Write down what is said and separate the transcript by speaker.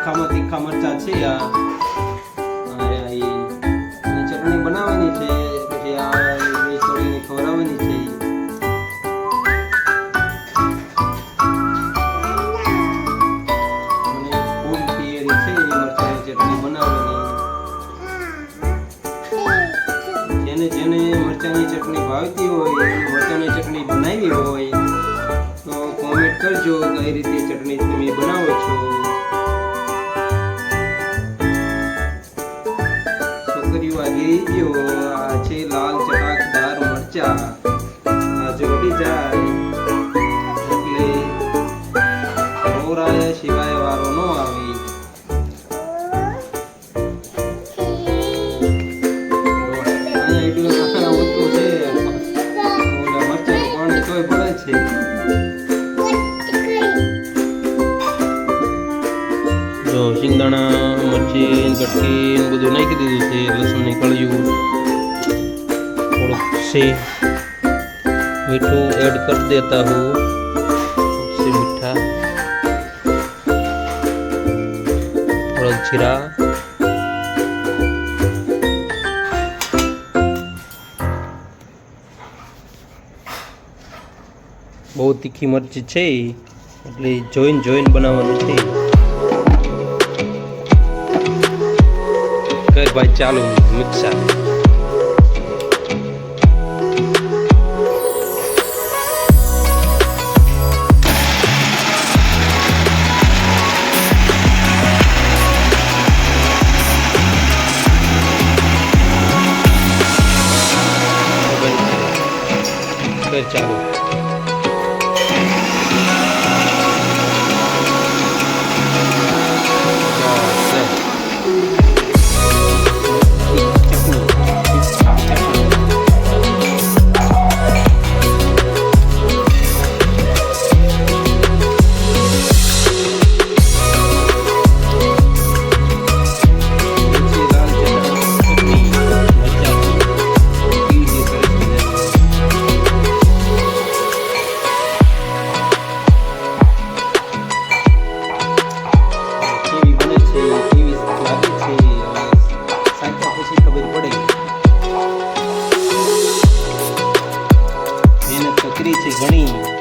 Speaker 1: તીખામાં તીખા મરચા છે, આ ચટણી બનાવવાની છે, પછી આ છોડીને ખવડાવવાની છે જેને મરચાની ચટણી ભાવતી હોય મરચાની ચટણી બનાવી હોય, તો કોમેન્ટ કરજો કઈ રીતે ચટણી તમે બનાવો છો. નવરાયા સિવાય વારો ન આવે. મરચી કટકી બધું નાખી દીધું છે, લસણની કળિયું મીઠું એડ કરી દેતા હું. થોડાક જીરા. બહુ તીખી મરચી છે એટલે જોઈન જોઈન બનાવવાનું છે. કઈ ભાઈ, ચાલુ મિક્સર 加入。બાકી ઘણી